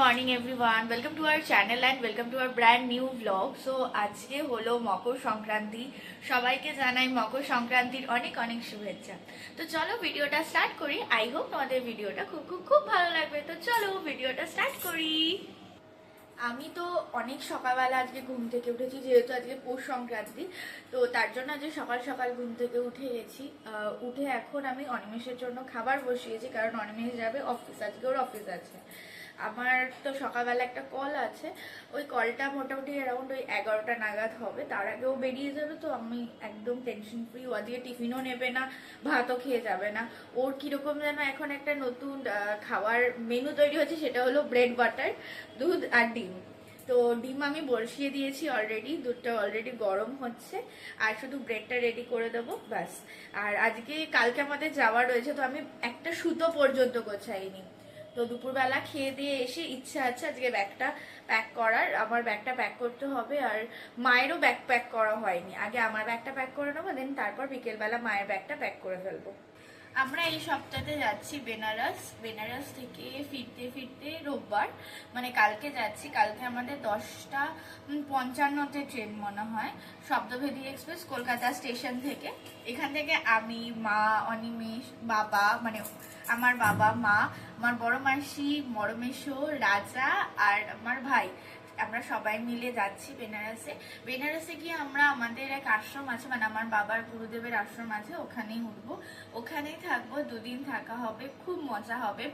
Morning everyone welcome to our channel and welcome to our brand new blog so আজকে হলো মকর সংক্রান্তি। সবাইকে জানাই মকর সংক্রান্তির অনেক অনেক শুভেচ্ছা। তো চলো ভিডিওটা স্টার্ট করি। আই হোপ তোমাদের ভিডিওটা খুব খুব খুব ভালো লাগবে। তো চলো ভিডিওটা স্টার্ট করি। আমি তো অনেক সকালবেলা আজকে ঘুম থেকে উঠেছি, যেহেতু আজকে পৌষ সংক্রান্তি। তো তার জন্য আজকে সকাল সকাল ঘুম থেকে উঠে গেছি। উঠে এখন আমি অনিমেষের জন্য খাবার বসিয়েছি, কারণ অনিমেষ যাবে, অফিস, আজকে ওর অফিস আছে। আমার তো সকালবেলা একটা কল আছে। ওই কলটা মোটামুটি অ্যারাউন্ড ওই এগারোটা নাগাদ হবে। তার আগেও বেরিয়ে যাবে তো আমি একদম টেনশন ফ্রি ও আজকে টিফিনও নেবে না, ভাতও খেয়ে যাবে না। ওর কীরকম যেন এখন একটা নতুন খাওয়ার মেনু তৈরি হচ্ছে, সেটা হলো ব্রেড বাটার দুধ আর ডিম। তো ডিম আমি বসিয়ে দিয়েছি অলরেডি দুধটা অলরেডি গরম হচ্ছে। আর শুধু ব্রেডটা রেডি করে দেবো, ব্যাস। আর আজকে কালকে আমাদের যাওয়া রয়েছে, তো আমি একটা সুতো পর্যন্ত গোছাইনি। তো দুপুরবেলা খেয়ে দিয়ে এসে ইচ্ছা আছে আজকে ব্যাগটা প্যাক করার। আমার ব্যাগটা প্যাক করতে হবে আর মায়েরও ব্যাগ প্যাক করা হয়নি। আগে আমার ব্যাগটা প্যাক করে নেব দেন তারপর বিকেলবেলা মায়ের ব্যাগটা প্যাক করে ফেলব। আমরা এই সপ্তাহে যাচ্ছি বেনারস। বেনারস থেকে ফিরতে ফিরতে রোববার মানে কালকে যাচ্ছি। কালকে আমাদের দশটা পঞ্চান্নতে ট্রেন মনে হয়, শব্দভেদী এক্সপ্রেস, কলকাতা স্টেশন থেকে। এখান থেকে আমি, মা, অনিমেষ, বাবা মানে আমার বাবা, মা, আমার বড় মাসি মরমেশো রাজা আর আমার ভাই। আমরা সবাই মিলে যাচ্ছি বেনারসে। বেনারসে গিয়ে আমরা আমাদের এক আশ্রম আছে মানে আমার বাবার গুরুদেবের আশ্রম আছে, ওখানেই উঠবো। ওখানেই থাকব, দুদিন থাকা হবে, খুব মজা হবে।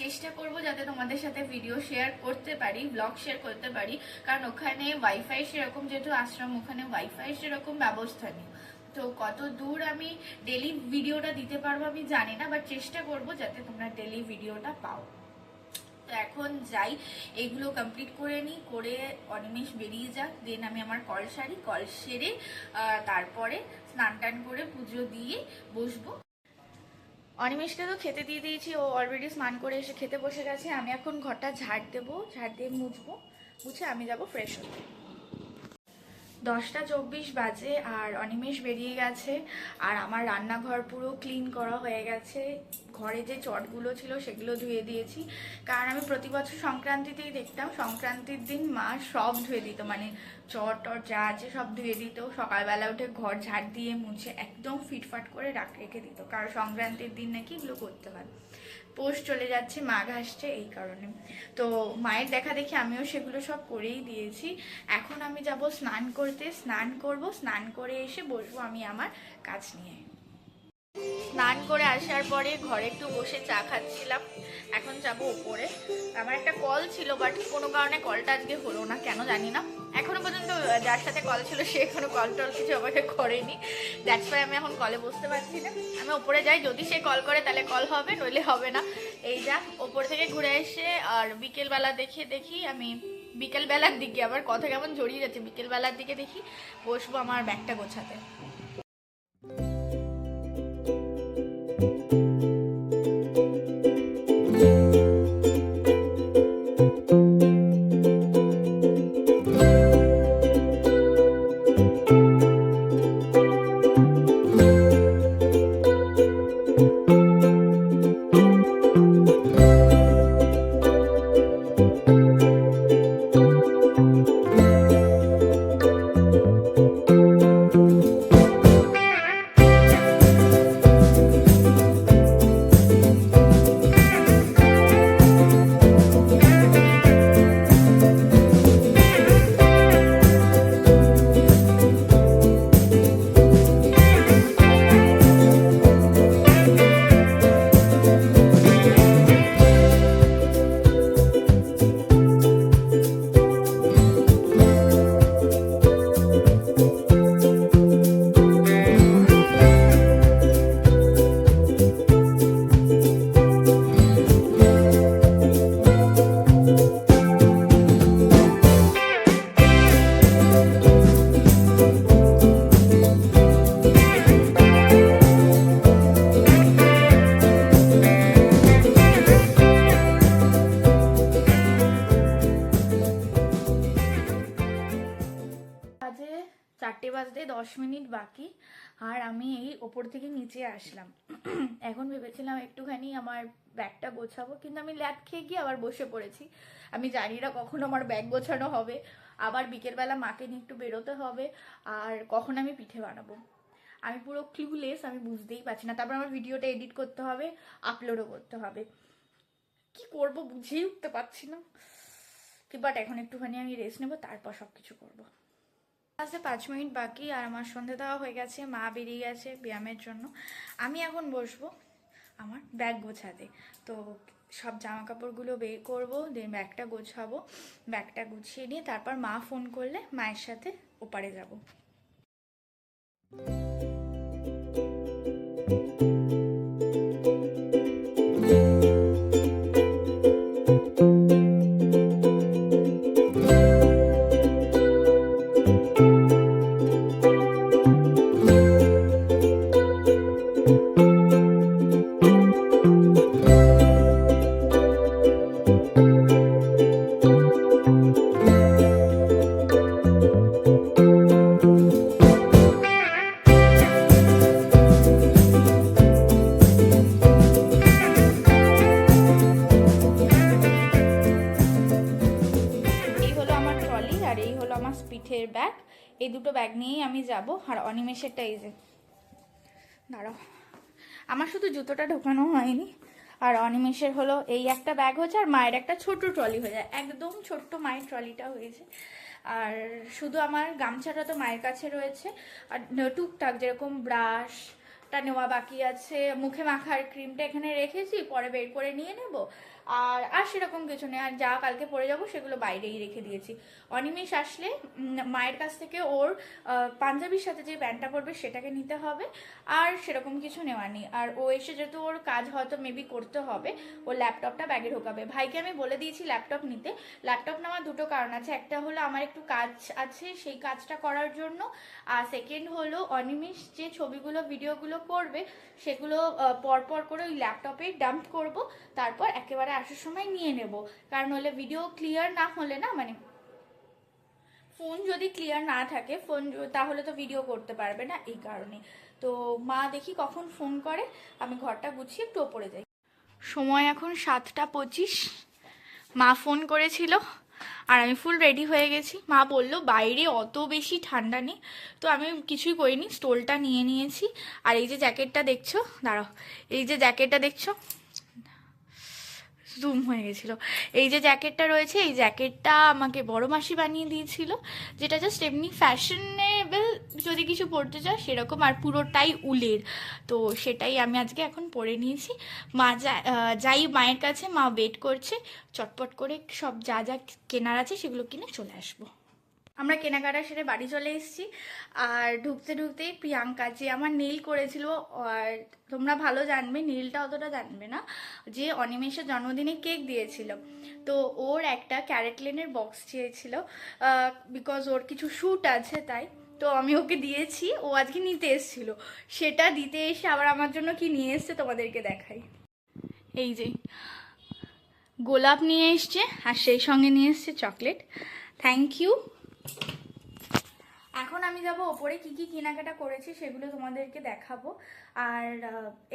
চেষ্টা করব যাতে তোমাদের সাথে ভিডিও শেয়ার করতে পারি ব্লগ শেয়ার করতে পারি, কারণ ওখানে ওয়াইফাই সেরকম যেহেতু আশ্রম, ওখানে ওয়াইফাই সেরকম ব্যবস্থা নেই। তো কত দূর আমি ডেলি ভিডিওটা দিতে পারব আমি জানি না বাট চেষ্টা করব যাতে তোমরা ডেলি ভিডিওটা পাও। তো এখন যাই, এগুলো কমপ্লিট করে নিই, করে অনিমেষ বেরিয়ে যাক দেন আমি আমার কল সারি, কল সেরে তারপরে স্নান টান করে পুজো দিয়ে বসবো। অনিমেষকে তো খেতে দিয়ে দিয়েছি, ও অলরেডি স্নান করে এসে খেতে বসে গেছে, আমি এখন ঘরটা ঝাড় দেবো, ঝাড় দিয়ে মুছবো, মুছে আমি যাব ফ্রেশ হতে। দশটা চব্বিশ বাজে আর অনিমেষ বেরিয়ে গেছে, আর আমার রান্নাঘর পুরো ক্লিন করা হয়ে গেছে ঘরে যে চটগুলো ছিল সেগুলো ধুয়ে দিয়েছি। কারণ আমি প্রতি বছর সংক্রান্তিতেই দেখতাম, সংক্রান্তির দিন মা সব ধুয়ে দিত মানে চট টট যা আছে সব ধুয়ে দিত। সকালবেলা উঠে ঘর ঝাড় দিয়ে মুছে একদম ফিটফাট করে রাখ, রেখে দিত। কারণ সংক্রান্তির দিন নাকি এগুলো করতে হয়। পোষ চলে যাচ্ছে, মাঘ আসছে এই কারণে। তো মায়ের দেখা দেখি আমিও সেগুলো সব করেই দিয়েছি। এখন আমি যাব স্নান করতে। স্নান করব, স্নান করে এসে বসবো আমি আমার কাজ নিয়ে। স্নান করে আসার পরে ঘরে একটু বসে চা খাচ্ছিলাম। এখন যাব উপরে। আমার একটা কল ছিল বাট কোনো কারণে কলটা আজকে হলো না, কেন জানি না। এখনও পর্যন্ত যার সাথে কল ছিল, সে এখনও কল টল কিছু আমাকে করেনি। দ্যাটস ওয়াই আমি এখন কলে বসতে পারছি না। আমি ওপরে যাই, যদি সে কল করে, তাহলে কল হবে, নইলে হবে না। এই যা ওপর থেকে ঘুরে এসে, আর বিকেলবেলা দেখে দেখি, আমি বিকেলবেলার দিকে আবার কথা কেমন জড়িয়ে যাচ্ছে, বিকেলবেলার দিকে দেখি, বসবো আমার ব্যাগটা গোছাতে। বাজে চারটে বাজতে দশ মিনিট বাকি, আর আমি এই ওপর থেকে নিচে আসলাম। এখন ভেবেছিলাম একটুখানি আমার ব্যাগটা গোছাবো, কিন্তু আমি ল্যাদ খেয়ে গিয়ে আবার বসে পড়েছি। আমি জানি না কখন আমার ব্যাগ গোছানো হবে। আবার বিকেলবেলা মাকে নিয়ে একটু বেরোতে হবে, আর কখন আমি পিঠে বানাবো। আমি পুরো ক্লুলেস, আমি বুঝতেই পারছি না। তারপর আমার ভিডিওটা এডিট করতে হবে, আপলোডও করতে হবে। কি করব বুঝেই উঠতে পারছি না। কি বাট এখন একটুখানি আমি রেস্ট নেব, তারপর সব কিছু করব। আসতে পাঁচ মিনিট বাকি আর আমার সন্ধে দেওয়া হয়ে গেছে, মা বেরিয়ে গেছে ব্যায়ামের জন্য। আমি এখন বসবো আমার ব্যাগ গোছাতে। তো সব জামা কাপড়গুলো বের করব, দেন ব্যাগটা গোছাবো। ব্যাগটা গুছিয়ে নিয়ে তারপর মা ফোন করলে মায়ের সাথে ওপারে যাব। এই দুটো ব্যাগ নিয়েই আমি যাব। আর অনিমেষেরটা এই যে। দাঁড়াও। আমার শুধু জুতোটা ঢোকানো হয়নি। আর অনিমেষের হলো এই একটা ব্যাগ হচ্ছে আর মায়ের একটা ছোট ট্রলি হয়ে যায়। একদম ছোট্ট মায়ের ট্রলিটা হয়েছে। আর শুধু আমার গামছাটা তো মায়ের কাছে রয়েছে। আর টুকটাক যেরকম ব্রাশটা নেওয়া বাকি আছে। মুখে মাখার ক্রিমটা এখানে রেখেছি, পরে বের করে নিয়ে নেব। আর আর সেরকম কিছু নেই। আর যা কালকে পরে যাব সেগুলো বাইরেই রেখে দিয়েছি। অনিমেষ আসলে মায়ের কাছ থেকে ওর পাঞ্জাবির সাথে যে প্যান্টটা পরবে সেটাকে নিতে হবে। আর সেরকম কিছু নেওয়ার নেই। আর ও এসে যেহেতু ওর কাজ হয়তো মেবি করতে হবে, ও ল্যাপটপটা ব্যাগে ঢোকাবে। ভাইকে আমি বলে দিয়েছি ল্যাপটপ নিতে। ল্যাপটপ নেওয়ার দুটো কারণ আছে। একটা হলো আমার একটু কাজ আছে সেই কাজটা করার জন্য। আর সেকেন্ড হলো অনিমেষ যে ছবিগুলো ভিডিওগুলো করবে সেগুলো পরপর করে ওই ল্যাপটপে ডাম্প করব। তারপর একেবারে আসার সময় নিয়ে নেব। কারণ হলে ভিডিও ক্লিয়ার না হলে না মানে ফোন যদি ক্লিয়ার না থাকে ফোন তাহলে তো ভিডিও করতে পারবে না এই কারণে। তো মা দেখি কখন ফোন করে, আমি ঘরটা গুছিয়ে একটু ওপরে যাই। সময় এখন সাতটা পঁচিশ। মা ফোন করেছিল আর আমি ফুল রেডি হয়ে গেছি। মা বলল, বাইরে অত বেশি ঠান্ডা নেই। তো আমি কিছুই করিনি স্টোলটা নিয়ে নিয়েছি। আর এই যে জ্যাকেটটা দেখছ, দাঁড়াও, এই যে জ্যাকেটটা দেখছ জুম হয়ে গেছিল। এই যে জ্যাকেটটা রয়েছে, এই জ্যাকেটটা আমাকে বড় মাসি বানিয়ে দিয়েছিল, যেটা জাস্ট এমনি ফ্যাশনেবল যদি কিছু পরতে চাও সেরকম, আর পুরোটাই উলের। তো সেটাই আমি আজকে এখন পরে নিয়েছি। মা যাই মায়ের কাছে, মা ওয়েট করছে, চটপট করে সব যা যা কেনার আছে সেগুলো কিনে চলে আসব। আমরা কেনাকাটা সেরে বাড়ি চলে এসেছি। আর ঢুকতে ঢুকতেই প্রিয়াঙ্কা যে আমার নীল করেছিল, আর তোমরা ভালো জানবে, নীলটা অতটা জানবে না, যে অনিমেষের জন্মদিনে কেক দিয়েছিল। তো ওর একটা ক্যারেটলেনের বক্স চেয়েছিল বিকজ ওর কিছু শ্যুট আছে তাই। তো আমি ওকে দিয়েছি, ও আজকে নিতে এসেছিল। সেটা দিতে এসে আবার আমার জন্য কি নিয়ে এসছে তোমাদেরকে দেখাই। এই যে, গোলাপ নিয়ে এসছে, আর সেই সঙ্গে নিয়ে এসছে চকলেট থ্যাংক ইউ এখন আমি যাব ওপরে কি কি কেনাকাটা করেছি সেগুলো তোমাদেরকে দেখাবো। আর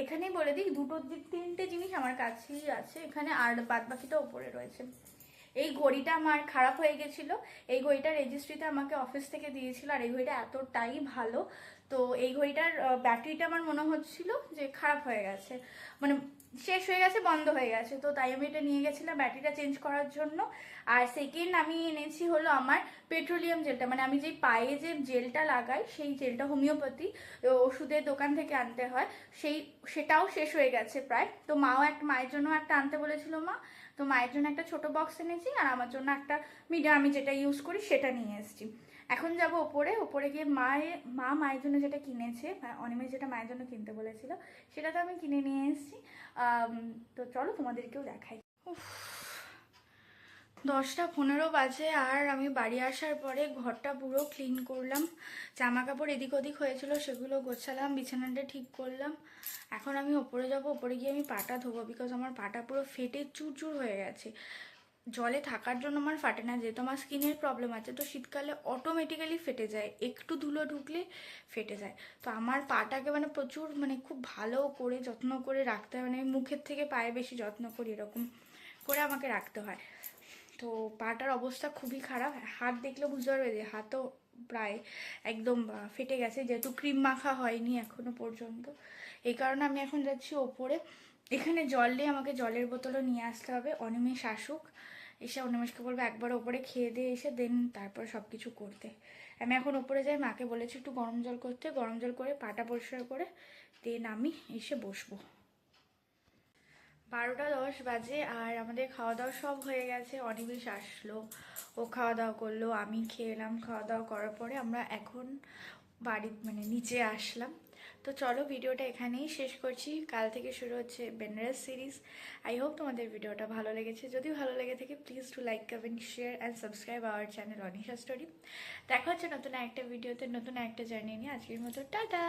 এখানেই বলে দিই, দুটো তিনটে জিনিস আমার কাছেই আছে। এখানে আর বাদ বাকিটা ওপরে রয়েছে। এই ঘড়িটা আমার খারাপ হয়ে গেছিল। এই ঘড়িটা রেজিস্ট্রিতে আমাকে অফিস থেকে দিয়েছিল আর এই ঘড়িটা এতটাই ভালো। তো এই ঘড়িটার ব্যাটারিটা আমার মনে হচ্ছিল যে খারাপ হয়ে গেছে। মানে শেষ হয়ে গেছে, বন্ধ হয়ে গেছে। তো তাই আমি এটা নিয়ে গেছিলাম ব্যাটারিটা চেঞ্জ করার জন্য। আর সেকেন্ড আমি এনেছি হলো আমার পেট্রোলিয়াম জেলটা মানে আমি যে পায়ে যে জেলটা লাগাই, সেই জেলটা হোমিওপ্যাথি ওষুধের দোকান থেকে আনতে হয়। সেই, সেটাও শেষ হয়ে গেছে প্রায়। তো মাও একটা মায়ের জন্য একটা আনতে বলেছিল মা। তো মায়ের জন্য একটা ছোট বক্স এনেছি, আর আমার জন্য একটা মিডিয়া আমি যেটা ইউজ করি, সেটা নিয়ে এসেছি। এখন যাব ওপরে ওপরে গিয়ে মায়ের মা মায়ের জন্য যেটা কিনেছে অনিমেষ যেটা মায়ের জন্য কিনতে বলেছিল সেটা তো আমি কিনে নিয়ে এসেছি। তো চলো তোমাদেরকেও দেখাই। দশটা পনেরো বাজে আর আমি বাড়ি আসার পরে ঘরটা পুরো ক্লিন করলাম। জামা কাপড় এদিক ওদিক হয়েছিল, সেগুলো গোছালাম, বিছানাটা ঠিক করলাম। এখন আমি ওপরে যাব, ওপরে গিয়ে আমি পাটা ধোবো বিকজ আমার পাটা পুরো ফেটে চুরচুর হয়ে গেছে। জলে থাকার জন্য আমার ফাটে না, যেহেতু আমার স্কিনের প্রবলেম আছে, তো শীতকালে অটোমেটিক্যালি ফেটে যায়। একটু ধুলো ঢুকলে ফেটে যায়। তো আমার পাটাকে মানে প্রচুর মানে খুব ভালো করে যত্ন করে রাখতে হয় মানে মুখের থেকে পায়ে বেশি যত্ন করি, এরকম করে আমাকে রাখতে হয়। তো পাটার অবস্থা খুবই খারাপ, হাত দেখলে বুঝতে পারবে যে হাতও প্রায় একদম ফেটে গেছে, যেহেতু ক্রিম মাখা হয়নি এখনও পর্যন্ত। এই কারণে আমি এখন যাচ্ছি ওপরে। এখানে জল দিয়ে আমাকে জলের বোতলও নিয়ে আসতে হবে, অনিমেষ আসুক। এসে অনিমেষকে বলব, একবার ওপরে খেয়ে দিয়ে এসে দেন, তারপর সব কিছু করতে। আমি এখন ওপরে যাই, মাকে বলেছি, একটু গরম জল করতে। গরম জল করে, পাটা পরিষ্কার করে দেন আমি এসে বসবো। বারোটা দশ বাজে, আর আমাদের খাওয়া দাওয়া সব হয়ে গেছে, অনিমেষ আসলো, ও খাওয়া দাওয়া করল, আমি খেলাম খাওয়া দাওয়া করার পরে আমরা এখন বাড়ি মানে নিচে আসলাম। তো চলো ভিডিওটা এখানেই শেষ করছি। কাল থেকে শুরু হচ্ছে বেনারস সিরিজ আই হোপ তোমাদের ভিডিওটা ভালো লেগেছে। যদি ভালো লেগে থাকে please to like comment share and subscribe our channel Anisha story দেখা হচ্ছে নতুন একটা ভিডিওতে, নতুন একটা জার্নি নিয়ে। আজকের মতো, টাটা!